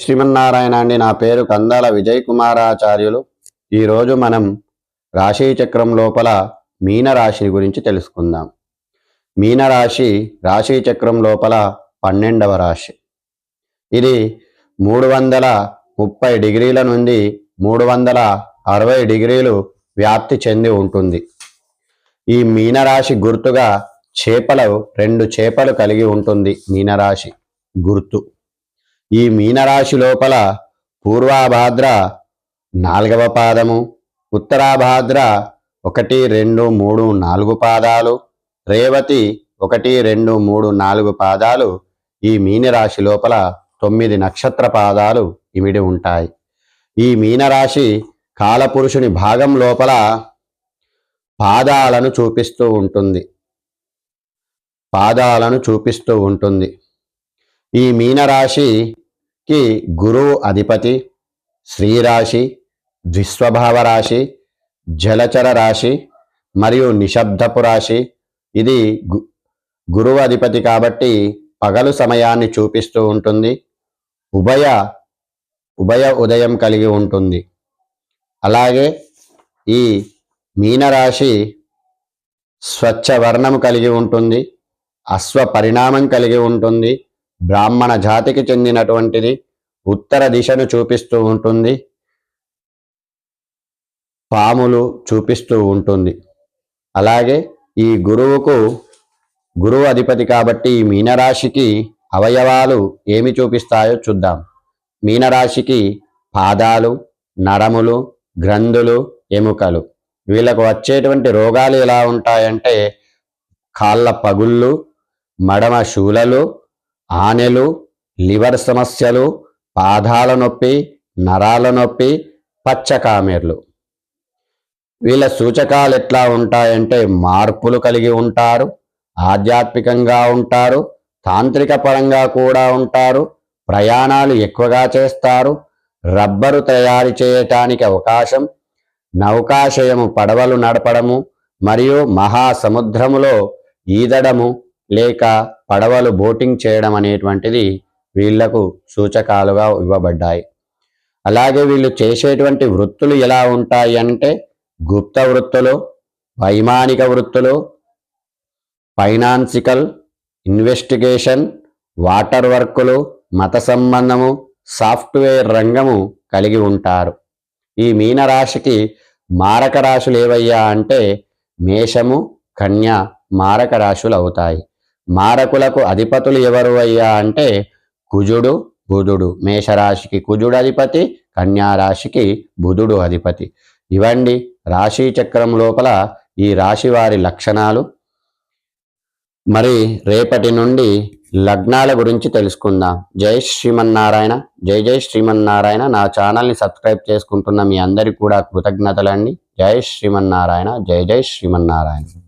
శ్రీమన్నారాయణ అండి. నా పేరు కందాల విజయ్ కుమారాచార్యులు ఈరోజు మనం రాశి చక్రం లోపల మీనరాశి గురించి తెలుసుకుందాం. మీనరాశి రాశి చక్రం లోపల పన్నెండవ రాశి. ఇది మూడు వందల ముప్పై డిగ్రీల నుండి మూడు వందల అరవై డిగ్రీలు వ్యాప్తి చెంది ఉంటుంది. ఈ మీనరాశి గుర్తుగా చేపలు రెండు చేపలు కలిగి ఉంటుంది మీనరాశి గుర్తు. ఈ మీనరాశి లోపల పూర్వాభాద్ర నాలుగవ పాదము ఉత్తరాభాద్ర ఒకటి రెండు మూడు నాలుగు పాదాలు రేవతి ఒకటి రెండు మూడు నాలుగు పాదాలు ఈ మీనరాశి లోపల తొమ్మిది నక్షత్ర పాదాలు ఇమిడి ఉంటాయి. ఈ మీనరాశి కాలపురుషుని భాగం లోపల పాదాలను చూపిస్తూ ఉంటుంది. పాదాలను చూపిస్తూ ఉంటుంది. ఈ మీనరాశి కి గురువు అధిపతి శ్రీరాశి ద్విస్వభావ రాశి జలచర రాశి మరియు నిశ్శబ్దపు రాశి. ఇది గు గురువు అధిపతి కాబట్టి పగలు సమయాన్ని చూపిస్తూ ఉంటుంది. ఉభయ ఉభయ ఉదయం కలిగి ఉంటుంది. అలాగే ఈ మీనరాశి స్వచ్ఛవర్ణం కలిగి ఉంటుంది. అశ్వ పరిణామం కలిగి ఉంటుంది. బ్రాహ్మణ జాతికి చెందినటువంటిది. ఉత్తర దిశను చూపిస్తూ ఉంటుంది. పాములు చూపిస్తూ ఉంటుంది. అలాగే ఈ గురువుకు గురువు అధిపతి కాబట్టి ఈ మీనరాశికి అవయవాలు ఏమి చూపిస్తాయో చూద్దాం. మీనరాశికి పాదాలు నరములు గ్రంథులు ఎముకలు. వీళ్ళకు వచ్చేటువంటి రోగాలు ఎలా ఉంటాయంటే కాళ్ళ పగుళ్ళు మడమ శూలలు ఆనెలు లివర్ సమస్యలు పాదాల నొప్పి నరాల నొప్పి పచ్చకామెర్లు వీళ్ళ సూచకాలు ఎట్లా ఉంటాయంటే మార్పులు కలిగి ఉంటారు ఆధ్యాత్మికంగా ఉంటారు తాంత్రిక పరంగా కూడా ఉంటారు ప్రయాణాలు ఎక్కువగా చేస్తారు రబ్బరు తయారు చేయటానికి అవకాశం నౌకాశయము పడవలు నడపడము మరియు మహాసముద్రములో ఈదడము లేక పడవలు బోటింగ్ చేయడం అనేటువంటిది వీళ్ళకు సూచకాలుగా ఇవ్వబడ్డాయి. అలాగే వీళ్ళు చేసేటువంటి వృత్తులు ఎలా ఉంటాయి అంటే గుప్త వృత్తులు వైమానిక వృత్తులు ఫైనాన్సికల్ ఇన్వెస్టిగేషన్ వాటర్ వర్కులు మత సంబంధము సాఫ్ట్వేర్ రంగము కలిగి ఉంటారు. ఈ మీనరాశికి మారక రాశులు ఏవయ్యా అంటే మేషము కన్య మారక రాశులు అవుతాయి. మారకులకు అధిపతులు ఎవరు అయ్యా అంటే కుజుడు బుధుడు. మేషరాశికి కుజుడు అధిపతి కన్యా రాశికి బుధుడు అధిపతి. ఇవండి రాశి చక్రం లోపల ఈ రాశి వారి లక్షణాలు. మరి రేపటి నుండి లగ్నాల గురించి తెలుసుకుందాం. జై శ్రీమన్నారాయణ. జై జై శ్రీమన్నారాయణ. నా ఛానల్ని సబ్స్క్రైబ్ చేసుకుంటున్న మీ అందరికీ కూడా కృతజ్ఞతలండి. జై శ్రీమన్నారాయణ. జై జై శ్రీమన్నారాయణ.